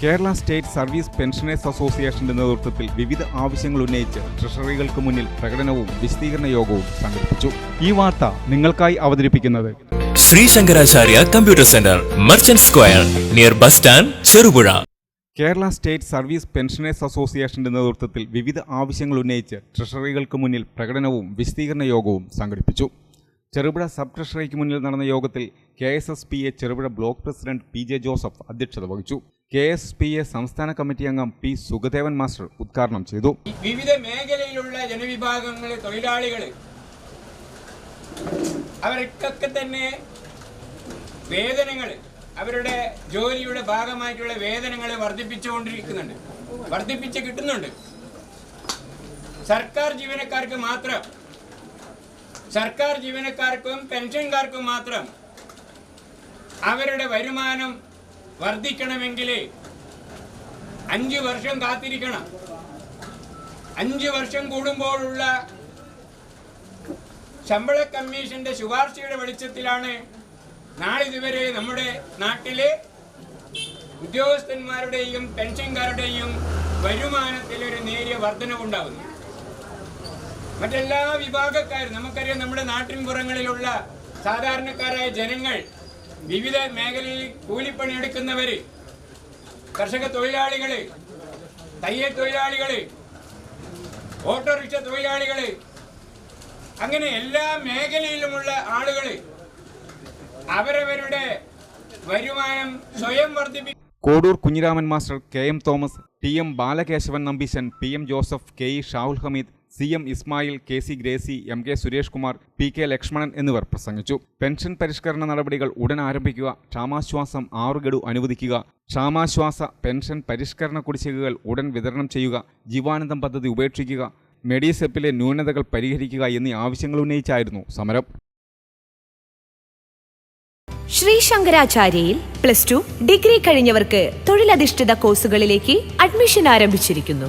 Kerala state service pensioners അസോസിയേഷന്റെ നേതൃത്വത്തിൽ വിവിധ ആവശ്യങ്ങൾ ഉന്നയിച്ച് ട്രഷറികൾക്ക് മുന്നിൽ പ്രകടനവും വിശദീകരണ യോഗവും സംഘടിപ്പിച്ചു. ഈ വാർത്ത നിങ്ങൾക്കായി അവതരിപ്പിക്കുന്നത് Shri Shankaracharya computer centre merchant square near bus stand Cherupuzha. Kerala state service pensioners അസോസിയേഷന്റെ നേതൃത്വത്തിൽ വിവിധ ആവശ്യങ്ങൾ ഉന്നയിച്ച് ട്രഷറികൾക്ക് മുന്നിൽ പ്രകടനവും വിശദീകരണ യോഗവും സംഘടിപ്പിച്ചു. ചെറുപുഴ സബ് ട്രഷറിക്ക് മുന്നിൽ നടന്ന യോഗത്തിൽ K S S P A Cherupuzha block president P J Joseph അധ്യക്ഷത വഹിച്ചു. കെ എസ് പി എ സംസ്ഥാന കമ്മിറ്റി അംഗം പി സുഖദേവൻ മാസ്റ്റർ ഉദ്ഘാടനം ചെയ്തു. വിവിധ മേഖലയിലുള്ള ജനവിഭാഗങ്ങളെ തൊഴിലാളികൾ അവർക്കൊക്കെ തന്നെ വേതനങ്ങൾ അവരുടെ ജോലിയുടെ ഭാഗമായിട്ടുള്ള വേതനങ്ങൾ വർദ്ധിപ്പിച്ചുകൊണ്ടിരിക്കുന്നുണ്ട്. വർദ്ധിപ്പിച്ച് കിട്ടുന്നുണ്ട്. സർക്കാർ ജീവനക്കാർക്ക് മാത്രം സർക്കാർ ജീവനക്കാർക്കും പെൻഷൻകാർക്കും മാത്രം അവരുടെ വരുമാനം വർദ്ധിക്കണമെങ്കിൽ അഞ്ച് വർഷം കാത്തിരിക്കണം. അഞ്ച് വർഷം കൂടുമ്പോഴുള്ള ശമ്പള കമ്മീഷന്റെ ശുപാർശയുടെ വെളിച്ചത്തിലാണ് നാളിതുവരെ നമ്മുടെ നാട്ടിലെ ഉദ്യോഗസ്ഥന്മാരുടെയും പെൻഷൻകാരുടെയും വരുമാനത്തിൽ ഒരു നേരിയ വർധനവുണ്ടാകുന്നു മറ്റെല്ലാ വിഭാഗക്കാരും നമുക്കറിയാം നമ്മുടെ നാട്ടിൻ പുറങ്ങളിലുള്ള സാധാരണക്കാരായ ജനങ്ങൾ വിവിധ മേഖലയിൽ കൂലിപ്പണിയെടുക്കുന്നവര് കർഷക തൊഴിലാളികൾ തയ്യൽ തൊഴിലാളികൾ ഓട്ടോറിക്ഷ തൊഴിലാളികൾ അങ്ങനെ എല്ലാ മേഖലയിലുമുള്ള ആളുകൾ അവരവരുടെ വരുമാനം സ്വയം വർദ്ധിപ്പിക്കും Kodur Kunhiraman master K M Thomas T M Balakesavan Nambeesan P M Joseph K E Shahul Hameed C M Ismail K C Gracy M K Suresh Kumar P K Lakshmanan എന്നിവർ പ്രസംഗിച്ചു. പെൻഷൻ പരിഷ്കരണ നടപടികൾ ഉടൻ ആരംഭിക്കുക ക്ഷാമാശ്വാസം ആറു ഗഡു അനുവദിക്കുക ക്ഷാമാശ്വാസ pension പരിഷ്കരണ കുടിശ്ശികകൾ ഉടൻ വിതരണം ചെയ്യുക ജീവാനന്ദം പദ്ധതി ഉപേക്ഷിക്കുക മെഡിസെപ്പിലെ ന്യൂനതകൾ പരിഹരിക്കുക എന്നീ ആവശ്യങ്ങൾ ഉന്നയിച്ചായിരുന്നു സമരം. ശ്രീ ശങ്കരാചാര്യയിൽ പ്ലസ് ടു ഡിഗ്രി കഴിഞ്ഞവർക്ക് തൊഴിലധിഷ്ഠിത കോഴ്സുകളിലേക്ക് അഡ്മിഷൻ ആരംഭിച്ചിരിക്കുന്നു.